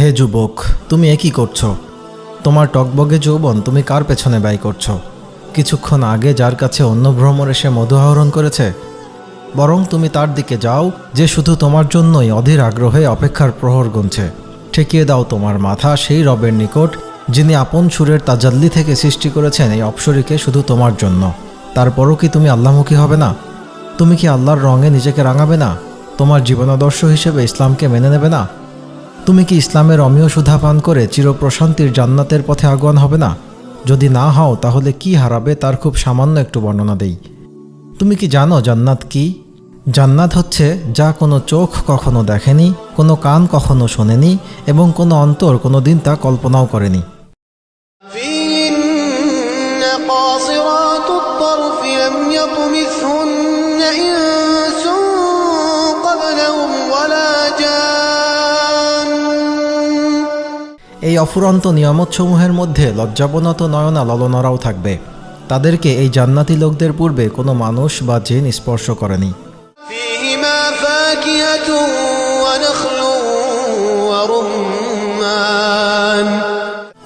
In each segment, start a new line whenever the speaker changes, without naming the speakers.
হে যুবক, তুমি একই করছ? তোমার টকবগে যৌবন তুমি কার পেছনে ব্যয় করছ? কিছুক্ষণ আগে যার কাছে অন্য ভ্রমর এসে মধু আহরণ করেছে, বরং তুমি তার দিকে যাও, যে শুধু তোমার জন্যই অধীর আগ্রহে অপেক্ষার প্রহর গুনছে। ঠেকিয়ে দাও তোমার মাথা সেই রবের নিকট, যিনি আপন সুরের তাজাল্লি থেকে সৃষ্টি করেছেন এই অপসরীকে শুধু তোমার জন্য। তারপরও কি তুমি আল্লাহমুখী হবে না? তুমি কি আল্লাহর রঙে নিজেকে রাঙাবে না? তোমার জীবনাদর্শ হিসেবে ইসলামকে মেনে নেবে না? তুমি কি ইসলামের অমীয় সুধা পান করে চিরপ্রশান্তির জান্নাতের পথে আগুয়ান হবে না যদি না হও তাহলে কি হারাবে তার খুব সামান্য একটু বর্ণনা দেই তুমি কি জানো জান্নাত কি জান্নাত হচ্ছে যা কোনো চোখ কখনো দেখেনি কোনো কান কখনো শোনেনি এবং কোনো অন্তর কোনো দিন তা কল্পনাও করেনি
فيهن قاصرات الطرف لم يطمثهن إنس
এই অফুরন্ত নিয়ামতসমূহের মধ্যে লজ্জাবনত নয়না ললনরাও থাকবে। তাদেরকে এই জান্নাতি লোকদের পূর্বে কোনো মানুষ বা জেন স্পর্শ করেনি।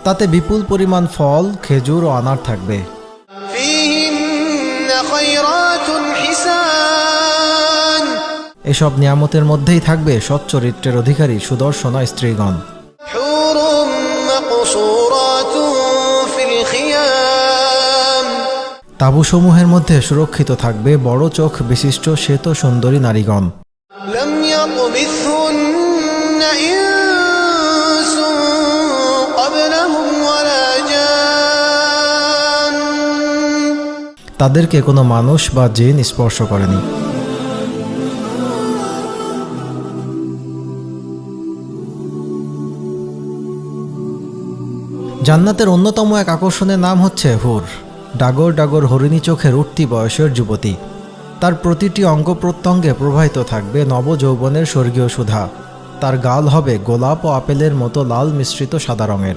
তাতে বিপুল পরিমাণ ফল খেজুর ও আনার থাকবে। এসব নিয়ামতের মধ্যেই থাকবে সচ্চরিত্রের অধিকারী সুদর্শনা স্ত্রীগণ।
مقصورات في الخيام
তাঁবুসমূহের মধ্যে সুরক্ষিত থাকবে বড় চোখ বিশিষ্ট শ্বেত সুন্দরী নারীগণ
لم يطمثهن إنس قبلهم ولا جان
তাদেরকে কোনো মানুষ বা জিন স্পর্শ করেনি জান্নাতের অন্যতম এক আকর্ষণের নাম হচ্ছে হুর। ডাগর ডাগর হরিণী চোখের উঠতি বয়সের যুবতী। তার প্রতিটি অঙ্গ প্রত্যঙ্গে প্রবাহিত থাকবে নবযৌবনের স্বর্গীয় সুধা। তার গাল হবে গোলাপ ও আপেলের মতো লাল মিশ্রিত সাদা রঙের।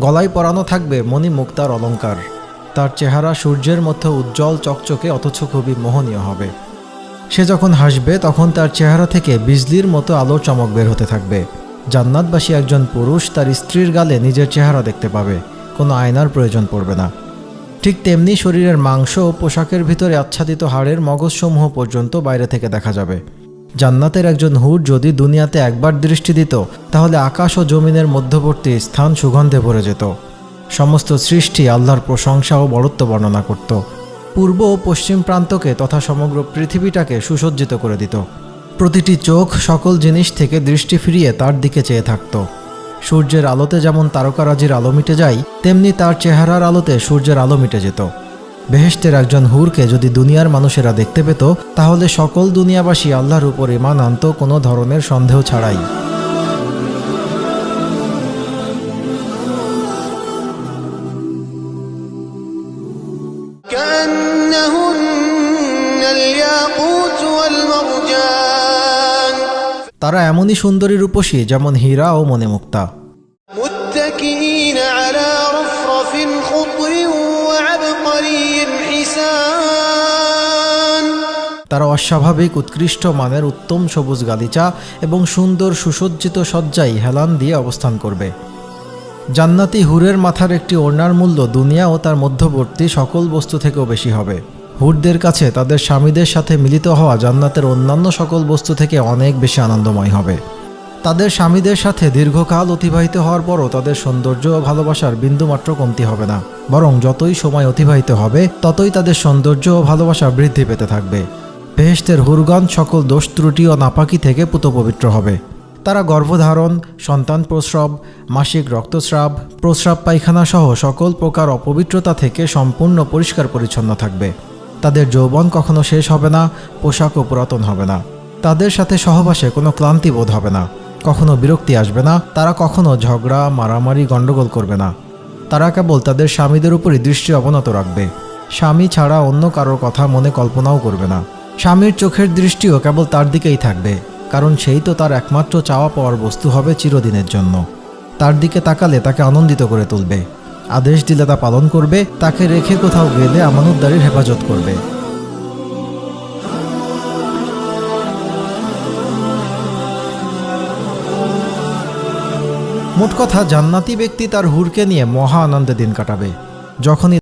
গলায় পরানো থাকবে মণি মুক্তার অলংকার। তার চেহারা সূর্যের মধ্যে উজ্জ্বল চকচকে, অথচ খুবই মোহনীয় হবে। সে যখন হাসবে, তখন তার চেহারা থেকে বিজলির মতো আলোর চমক বের হতে থাকবে। জান্নাতবাসী একজন পুরুষ তার স্ত্রীর গালে নিজের চেহারা দেখতে পাবে, কোনো আয়নার প্রয়োজন পড়বে না। ঠিক তেমনি শরীরের মাংস ও পোশাকের ভিতরে আচ্ছাদিত হাড়ের মগজসমূহ পর্যন্ত বাইরে থেকে দেখা যাবে। জান্নাতের একজন হুর যদি দুনিয়াতে একবার দৃষ্টি দিত, তাহলে আকাশ ও জমিনের মধ্যবর্তী স্থান সুগন্ধে ভরে যেত। সমস্ত সৃষ্টি আল্লাহর প্রশংসা ও বরত্ব বর্ণনা করত। পূর্ব ও পশ্চিম প্রান্তকে তথা সমগ্র পৃথিবীটাকে সুসজ্জিত করে দিত। প্রতিটি চোখ সকল জিনিস থেকে দৃষ্টি ফিরিয়ে তার দিকে চেয়ে থাকত। সূর্যের আলোতে যেমন তারকারাজির আলো মিটে যায়, তেমনি তার চেহারার আলোতে সূর্যের আলো মিটে যেত। বেহেস্টের একজন হুরকে যদি দুনিয়ার মানুষেরা দেখতে পেত, তাহলে সকল দুনিয়াবাসী আল্লাহর উপর ইমান আনত কোনো ধরনের সন্দেহ ছাড়াই। তারা এমনই সুন্দরী রূপসী যেমন হীরা ও মণিমুক্তা। তারা অস্বাভাবিক উৎকৃষ্ট মানের উত্তম সবুজ গালিচা এবং সুন্দর সুসজ্জিত সজ্জায় হেলান দিয়ে অবস্থান করবে। জান্নাতি হুরের মাথার একটি ওড়নার মূল্য দুনিয়া ও তার মধ্যবর্তী সকল বস্তু থেকেও বেশি হবে। হুরদের কাছে তাদের স্বামীদের সাথে মিলিত হওয়া জান্নাতের অন্যান্য সকল বস্তু থেকে অনেক বেশি আনন্দময় হবে। তাদের স্বামীদের সাথে দীর্ঘকাল অতিবাহিত হওয়ার পরও তাদের সৌন্দর্য ও ভালোবাসার বিন্দুমাত্র কমতি হবে না। বরং যতই সময় অতিবাহিত হবে, ততই তাদের সৌন্দর্য ও ভালোবাসা বৃদ্ধি পেতে থাকবে। বেহেশতের হুরগণ সকল দোষ, ত্রুটি ও নাপাকি থেকে পুতপবিত্র হবে। তারা গর্ভধারণ, সন্তান প্রস্রাব, মাসিক রক্তস্রাব, প্রস্রাব পায়খানা সহ সকল প্রকার অপবিত্রতা থেকে সম্পূর্ণ পরিষ্কার পরিচ্ছন্ন থাকবে। তাদের যৌবন কখনো শেষ হবে না পোশাকও পুরাতন হবে না। তাদের সাথে সহবাসে কোনো ক্লান্তি বোধ হবে না। কখনো বিরক্তি আসবে না, তারা কখনো ঝগড়া, মারামারি, গণ্ডগোল করবে না। তারা কেবল তাদের স্বামীদের উপরই দৃষ্টি অবনত রাখবে। স্বামী ছাড়া অন্য কারোর কথা মনে কল্পনাও করবে না। স্বামীর চোখের দৃষ্টিও কেবল তার দিকেই থাকবে, কারণ সেই তো তার একমাত্র চাওয়া পাওয়ার বস্তু হবে চিরদিনের জন্য। তার দিকে তাকালে তাকে আনন্দিত করে তুলবে। আদেশ দিলে তা পালন করবে, তাকে রেখে কোথাও গেলে আমানতদারির হেফাজত করবে। মোট কথা, জান্নাতি ব্যক্তি তার হুরকে নিয়ে মহা আনন্দে দিন কাটাবে। যখনই